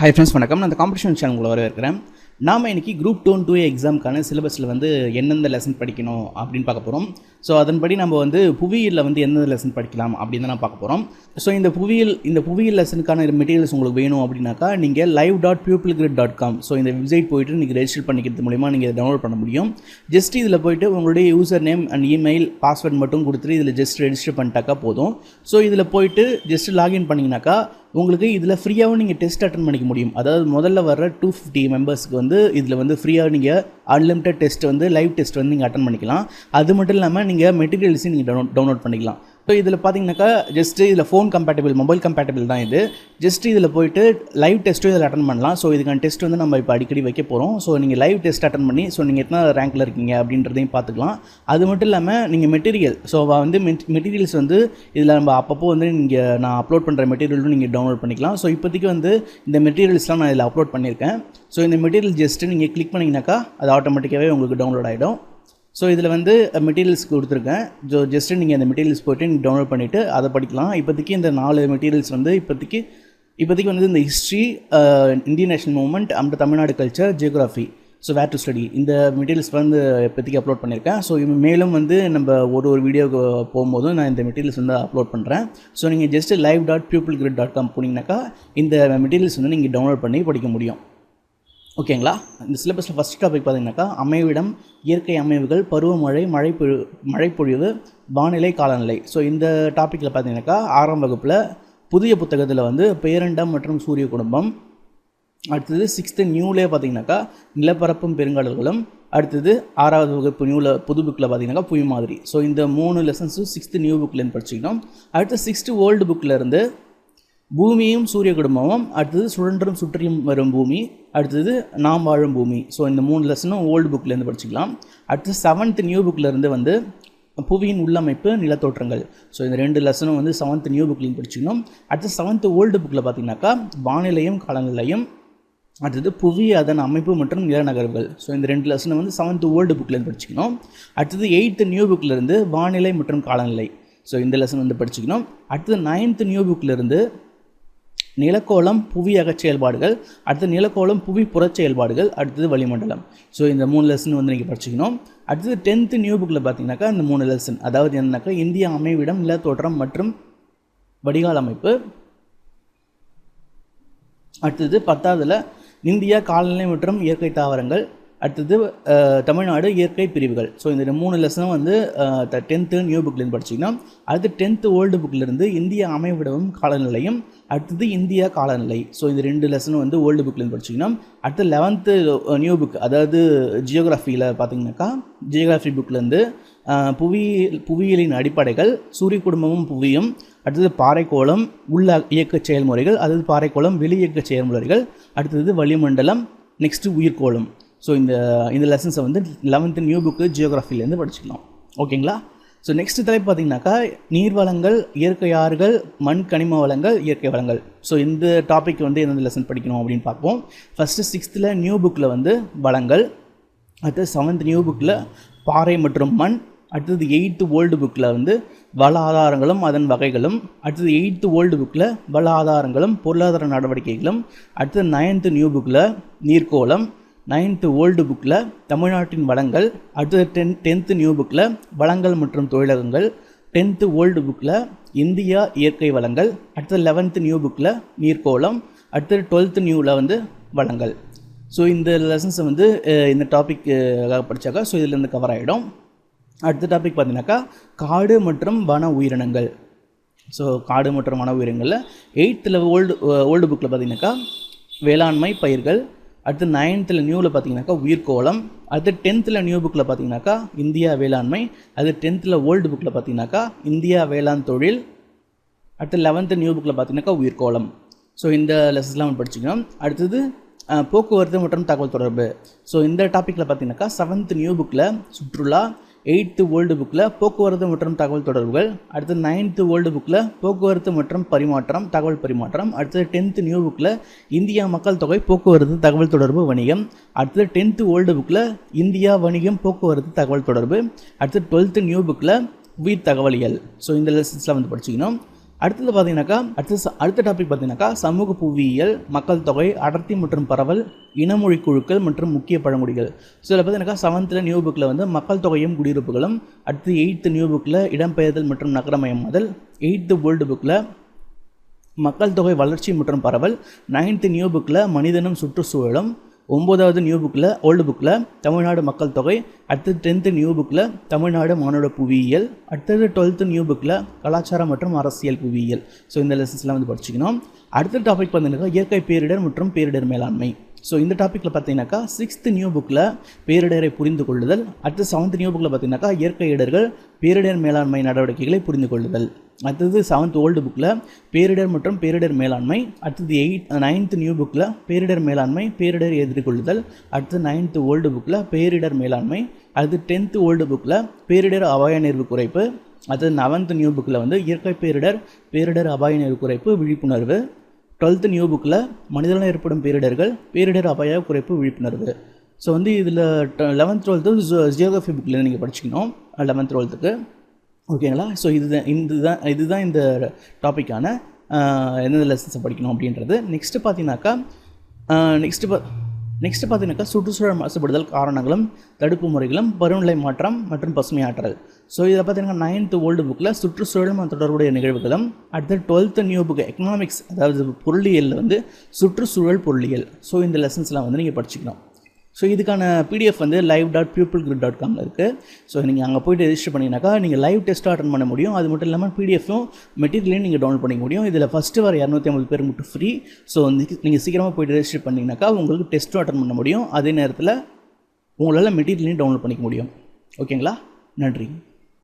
Hi friends வணக்கம். நான் இந்த காம்படிஷன் சேனல் உங்களை வரவேற்கிறேன். நாம் இன்னைக்கு குரூப் டூ டூ எக்ஸாமுக்கான சிலபஸில் வந்து எந்தெந்த லெசன் படிக்கணும் அப்படின்னு பார்க்க போகிறோம் ஸோ அதன்படி நம்ம வந்து புவியியலில் வந்து எந்தெந்த லெசன் படிக்கலாம் அப்படின்னு தான் நான் பார்க்க போகிறோம் ஸோ இந்த புவியியல் இந்த புவியியல் லெசனுக்கான மெட்டீரியல்ஸ் உங்களுக்கு வேணும் அப்படின்னாக்கா நீங்கள் live dot people grid dot com so இந்த வெப்சைட் போயிட்டு நீங்கள் ரெஜிஸ்டர் பண்ணிக்கிறது மூலிமா நீங்கள் டவுன்லோட் பண்ண முடியும். ஜஸ்ட் இதில் போயிட்டு உங்களுடைய user name and email password மட்டும் கொடுத்துட்டு இதில் ஜஸ்ட் ரெஜிஸ்டர் பண்ணிட்டாக்கா போதும். ஸோ இதில் போயிட்டு ஜஸ்ட் லாகின் பண்ணிங்கனாக்கா உங்களுக்கு இதில் ஃப்ரீயாகவும் நீங்கள் டெஸ்ட் அட்டன் பண்ணிக்க முடியும். அதாவது முதல்ல வர டூ ஃபிஃப்டி மெம்பர்ஸ்க்கு வந்து இதில் வந்து ஃப்ரீயாக நீங்கள் அன்லிமிட்டட் டெஸ்ட் வந்து லைவ் டெஸ்ட் வந்து நீங்கள் அட்டன் பண்ணிக்கலாம். அது மட்டும் இல்லாமல் நீங்கள் மெட்டீரியல்ஸையும் நீங்கள் டவுன் டவுன்லோட் பண்ணிக்கலாம். ஸோ இதில் பார்த்தீங்கன்னாக்கா ஜஸ்ட் இதில் ஃபோன் கம்பேட்டபிள் மொபைல் கம்பேட்டபிள் தான் இது. ஜஸ்ட் இதில் போயிட்டு லைவ் டெஸ்ட்டும் இதில் அட்டன் பண்ணலாம். ஸோ இதுக்கான டெஸ்ட் வந்து நம்ம இப்போ அடிக்கடி வைக்க போகிறோம் ஸோ நீங்கள் லைவ் டெஸ்ட் அட்டன் பண்ணி ஸோ நீங்கள் எத்தனை ரேங்க்கில் இருக்கீங்க அப்படின்றதையும் பார்த்துக்கலாம் அது மட்டும் இல்லாமல் நீங்கள் மெட்டீரியல் ஸோ வந்து மெட்டீரியல்ஸ் வந்து இதில் நம்ம அப்பப்போ வந்து நீங்கள் நான் அப்லோட் பண்ணுற மெட்டீரியலும் நீங்கள் டவுன்லோட் பண்ணிக்கலாம். ஸோ இப்போதைக்கு வந்து இந்த மெட்டீரியல்ஸ்லாம் நான் இதில் அப்லோட் பண்ணியிருக்கேன். ஸோ இந்த மெட்டீரியல் ஜஸ்ட்டு நீங்கள் கிளிக் பண்ணிங்கனாக்கா அது ஆட்டோமேட்டிக்காகவே உங்களுக்கு டவுன்லோட் ஆகிடும் ஸோ இதில் வந்து மெட்டீரியல்ஸ் கொடுத்துருக்கேன். ஸோ ஜஸ்ட்டு நீங்கள் அந்த மெட்டீரியல்ஸ் போய்ட்டு நீங்கள் டவுன்லோட் பண்ணிவிட்டு அதை படிக்கலாம். இப்போதைக்கு இந்த நாலு மெட்டீரியல்ஸ் வந்து இப்போதைக்கு இப்போதைக்கு வந்து இந்த history Indian national movement and Tamil Nadu culture geography so where to study இந்த மெட்டீரியல்ஸ் வந்து இப்போதைக்கு அப்லோட் பண்ணியிருக்கேன் ஸோ மேலும் வந்து நம்ம ஒரு ஒரு வீடியோக்கு போகும்போதும் நான் இந்த மெட்டீரியல்ஸ் வந்து அப்லோட் பண்ணுறேன் ஸோ நீங்கள் just live dot people grid dot com போனீங்கன்னாக்கா இந்த மெட்டீரியல்ஸ் வந்து நீங்கள் டவுன்லோட் பண்ணி படிக்க முடியும். ஓகேங்களா? இந்த சிலபஸில் ஃபஸ்ட் டாபிக் பார்த்தீங்கன்னாக்கா அமைவிடம் இயற்கை அமைவுகள் பருவமழை மழைப்பொழி மழைப்பொழிவு வானிலை காலநிலை. ஸோ இந்த டாப்பிக்கில் பார்த்தீங்கன்னாக்கா ஆறாம் வகுப்பில் புதிய புத்தகத்தில் வந்து பேரண்டம் மற்றும் சூரிய குடும்பம் அடுத்தது சிக்ஸ்த்து நியூலே பார்த்தீங்கன்னாக்கா நிலப்பரப்பும் பெருங்கடல்களும் அடுத்தது ஆறாவது வகுப்பு நியூவில் புது புக்கில் பார்த்தீங்கன்னா புவி மாதிரி. ஸோ இந்த மூணு லெசன்ஸும் சிக்ஸ்த்து நியூ புக்லேருந்து படிச்சுக்கணும் அடுத்து சிக்ஸ்த்து ஓல்டு புக்கில் இருந்து பூமியும் சூரிய குடும்பமும் அடுத்தது சுழன்றும் சுற்றியும் வரும் பூமி அடுத்தது நாம் வாழும் பூமி. ஸோ இந்த மூணு லெசனும் ஓல்டு புக்லேருந்து படிச்சுக்கலாம். அடுத்து செவன்த் நியூ புக்லேருந்து வந்து புவியின் உள்ளமைப்பு நிலத்தோற்றங்கள். ஸோ இந்த ரெண்டு லெசனும் வந்து செவன்த் நியூ புக்லேருந்து படிச்சுக்கணும். அடுத்து செவன்த் ஓல்டு புக்கில் பார்த்தீங்கன்னாக்கா வானிலையும் காலநிலையும் அடுத்தது புவி அதன் அமைப்பு மற்றும் நிலநகர்வுகள் ஸோ இந்த ரெண்டு லெசனும் வந்து செவன்த் ஓல்டு புக்லேருந்து படிச்சுக்கணும். அடுத்தது எயித்து நியூ புக்கிலேருந்து வானிலை மற்றும் காலநிலை. ஸோ இந்த லெசன் வந்து படிச்சுக்கணும். அடுத்தது நைன்த் நியூ புக்கிலேருந்து நிலக்கோளம் புவி அகச் செயல்பாடுகள் அடுத்து நிலக்கோளம் புவி புறச் செயல்பாடுகள் அடுத்தது வளிமண்டலம். ஸோ இந்த மூணு லெசன் வந்து நீங்கள் படிச்சுக்கணும். அடுத்தது டென்த்து நியூ புக்கில் பார்த்தீங்கன்னாக்கா இந்த மூணு லெசன் அதாவது என்னன்னாக்கா இந்திய அமைவிடம் நிலத்தோற்றம் மற்றும் வடிகால் அமைப்பு. அடுத்தது பத்தாவதுல இந்தியா காலநிலை மற்றும் இயற்கை தாவரங்கள். அடுத்தது தமிழ்நாடு இயற்கை பிரிவுகள். ஸோ இந்த மூணு லெசனும் வந்து டென்த்து நியூ புக்லேருந்து படிச்சிங்கன்னா அடுத்து டென்த்து ஓல்டு புக்லேருந்து இந்திய அமைவிடமும் காலநிலையும் அடுத்தது இந்தியா காலநிலை. ஸோ இந்த ரெண்டு லெசனும் வந்து ஓல்டு புக்லேருந்து படிச்சிங்கன்னா அடுத்து லெவன்த்து நியூ புக் அதாவது ஜியோகிராஃபியில் பார்த்தீங்கன்னாக்கா ஜியோகிராஃபி புக்லேருந்து புவி புவியியலின் அடிப்படைகள் சூரிய குடும்பமும் புவியும் அடுத்தது பாறைக்கோளம் உள்ள இயக்க செயல்முறைகள் அதாவது பாறைக்கோளம் வெளி இயக்க செயல்முறைகள் அடுத்தது வளிமண்டலம் நெக்ஸ்ட்டு உயிர்கோளம் ஸோ இந்த இந்த லெசன்ஸை வந்து லெவன்த்து நியூ புக்கு ஜியோகிராஃபிலேருந்து படிச்சுக்கலாம். ஓகேங்களா ஸோ நெக்ஸ்ட் தலைப்பு பார்த்தீங்கன்னாக்கா நீர்வளங்கள் இயற்கை ஆறுகள் மண் கனிம வளங்கள் இயற்கை வளங்கள். ஸோ இந்த டாபிக் வந்து எந்தெந்த லெசன் படிக்கணும் அப்படின்னு பார்ப்போம். ஃபஸ்ட்டு சிக்ஸ்த்தில் நியூ புக்கில் வந்து வளங்கள். அடுத்தது செவன்த் நியூ புக்கில் பாறை மற்றும் மண். அடுத்தது எயித்து ஓல்டு புக்கில் வந்து வள ஆதாரங்களும் அதன் வகைகளும். அடுத்தது எயித்து ஓல்டு புக்கில் வள ஆதாரங்களும் பொருளாதார நடவடிக்கைகளும். அடுத்தது நைன்த்து நியூ புக்கில் நீர்க்கோளம். நைன்த்து ஓல்டு புக்கில் தமிழ்நாட்டின் வளங்கள் அடுத்தது டென் டென்த்து நியூ புக்கில் வளங்கள் மற்றும் தொழிலகங்கள் டென்த்து ஓல்டு புக்கில் இந்தியா இயற்கை வளங்கள் அடுத்தது லெவன்த்து நியூ புக்கில் நீர்க்கோளம் அடுத்தது டுவெல்த்து நியூவில் வந்து வளங்கள். ஸோ இந்த லெசன்ஸை வந்து இந்த டாப்பிக்காக படித்தாக்கா ஸோ இதில் இருந்து கவர் ஆகிடும் அடுத்த டாபிக் பார்த்தீங்கன்னாக்கா காடு மற்றும் வன உயிரினங்கள். ஸோ காடு மற்றும் வன உயிரினங்களில் எயித்தில் ஓல்டு ஓல்டு புக்கில் பார்த்தீங்கன்னாக்கா வேளாண்மை பயிர்கள் அடுத்து நைன்த்தில் நியூவில் பார்த்தீங்கன்னாக்கா உயிர்கோளம் அடுத்து டென்த்தில் நியூ புக்கில் பார்த்தீங்கன்னாக்கா இந்தியா வேளாண்மை அது டென்த்தில் ஓல்டு புக்கில் பார்த்தீங்கன்னாக்கா இந்தியா வேளாண் தொழில் அடுத்து லெவன்த்து நியூ புக்கில் பார்த்தீங்கன்னாக்கா உயிர்கோளம் ஸோ இந்த லெசன்ஸ்லாம் படிச்சுக்கணும். அடுத்தது போக்குவரத்து மற்றும் தகவல் தொடர்பு. ஸோ இந்த டாப்பிக்கில் பார்த்தீங்கன்னாக்கா செவன்த் நியூ புக்கில் சுற்றுலா எயித்து ஓல்டு புக்கில் போக்குவரத்து மற்றும் தகவல் தொடர்புகள் அடுத்து நைன்த்து வேர்ல்டு புக்கில் போக்குவரத்து மற்றும் பரிமாற்றம் தகவல் பரிமாற்றம் அடுத்தது டென்த்து நியூ புக்கில் இந்தியா மக்கள் தொகை போக்குவரத்து தகவல் தொடர்பு வணிகம் அடுத்தது டென்த்து ஓல்டு புக்கில் இந்தியா வணிகம் போக்குவரத்து தகவல் தொடர்பு அடுத்து டுவெல்த்து நியூ புக்கில் உயிர் தகவலியல். ஸோ இந்த லெசன்ஸ்லாம் வந்து படிச்சுக்கணும். அடுத்தது பார்த்தீங்கன்னாக்கா அடுத்த அடுத்த டாபிக் பார்த்தீங்கன்னாக்கா சமூக புவியியல் மக்கள் தொகை அடர்த்தி மற்றும் பரவல் இனமொழி குழுக்கள் மற்றும் முக்கிய பழங்குடிகள். ஸோ இதில் பார்த்தீங்கன்னாக்கா செவன்த்தில் நியூ புக்கில் வந்து மக்கள் தொகையும் குடியிருப்புகளும் அடுத்து எயித்து நியூ புக்கில் இடம்பெயர்தல் மற்றும் நகரமயமாதல் எயித்து வேர்ல்டு புக்கில் மக்கள் தொகை வளர்ச்சி மற்றும் பரவல் நைன்த்து நியூ புக்கில் மனிதனும் சுற்றுச்சூழலும் ஒம்போதாவது நியூ புக்கில் ஓல்டு புக்கில் தமிழ்நாடு மக்கள் தொகை. அடுத்தது டென்த்து நியூ புக்கில் தமிழ்நாடு மானோட புவியியல். அடுத்தது டுவெல்த்து நியூ புக்கில் கலாச்சாரம் மற்றும் அரசியல் புவியியல். ஸோ இந்த லெசன்ஸ்லாம் வந்து படிச்சுக்கணும். அடுத்த டாபிக் பார்த்தீங்கன்னாக்கா இயற்கை பேரிடர் மற்றும் பேரிடர் மேலாண்மை. ஸோ இந்த டாப்பிக்கில் பார்த்தீங்கன்னாக்கா சிக்ஸ்த் நியூ புக்கில் பேரிடரை புரிந்து கொள்ளுதல் அடுத்து செவன்த் நியூ புக்கில் பார்த்தீங்கன்னாக்கா இயற்கை இடர்கள் பேரிடர் மேலாண்மை நடவடிக்கைகளை புரிந்து கொள்ளுதல். அடுத்தது செவன்த் ஓல்டு புக்கில் பேரிடர் மற்றும் பேரிடர் மேலாண்மை அடுத்தது எயிட் நைன்த் நியூ புக்கில் பேரிடர் மேலாண்மை பேரிடர் எதிர்கொள்ளுதல் அடுத்து நைன்த்து ஓல்டு புக்கில் பேரிடர் மேலாண்மை அடுத்து டென்த்து ஓல்டு புக்கில் பேரிடர் அபாய நேர்வு குறைப்பு அடுத்தது நவன்த் நியூ புக்கில் வந்து இயற்கை பேரிடர் பேரிடர் அபாய நேர்வு குறைப்பு விழிப்புணர்வு டுவெல்த்து நியூ புக்கில் மனிதனால் ஏற்படும் பேரிடர்கள் பேரிடர் அபாய குறைப்பு விழிப்புணர்வு. ஸோ வந்து இதில் லெவன்த் டுவெல்த்து ஜியோகிராஃபி புக்கில் நீங்கள் படிச்சுக்கணும். லெவன்த் டுவெல்த்துக்கு ஓகேங்களா ஸோ இதுதான் இதுதான் இதுதான் இந்த டாப்பிக்கான எந்தெந்த லெசன்ஸை படிக்கணும் அப்படின்றது. நெக்ஸ்ட்டு பார்த்தீங்கன்னாக்கா நெக்ஸ்ட்டு பா நெக்ஸ்ட் பார்த்தீங்கன்னாக்கா சுற்றுச்சூழல் மாசுபடுதல் காரணங்களும் தடுப்பு முறைகளும் பருவநிலை மாற்றம் மற்றும் பசுமையாற்றல் ஸோ இதில் பார்த்தீங்கன்னா நைன்த்து ஓல்டு புக்கில் சுற்றுச்சூழல் தொடர்புடைய நிகழ்வுகளும் அடுத்து டுவெல்த்து நியூ புக் எக்கனாமிக்ஸ் அதாவது பொருளியலில் வந்து சுற்றுச்சூழல் பொருளியல். ஸோ இந்த லெசன்ஸ்லாம் வந்து நீங்கள் படிச்சுக்கணும். ஸோ இதுக்கான பிடிஎஃப் வந்து live dot people grid dot காமில் இருக்குது ஸோ நீங்கள் அங்கே போயிட்டு ரெஜிஸ்டர் பண்ணிங்கனாக்கா நீங்கள் லைவ் டெஸ்ட்டாக அட்டன் பண்ண முடியும். அது மட்டும் இல்லாமல் பிடிஎஃப்பும் மெட்டீரியலையும் நீங்கள் டவுன்லோட் பண்ணிக்க முடியும். இதில் ஃபஸ்ட்டு வர இரநூத்தி ஐம்பது பேர் மட்டும் ஃப்ரீ ஸோ நீங்கள் சீக்கிரமாக போயிட்டு ரெஜிஸ்டர் பண்ணிங்கனாக்கா உங்களுக்கு டெஸ்ட்டும் அட்டன் பண்ண முடியும். அதே நேரத்தில் உங்களால் மெட்டீரியலையும் டவுன்லோட் பண்ணிக்க முடியும். ஓகேங்களா நன்றி.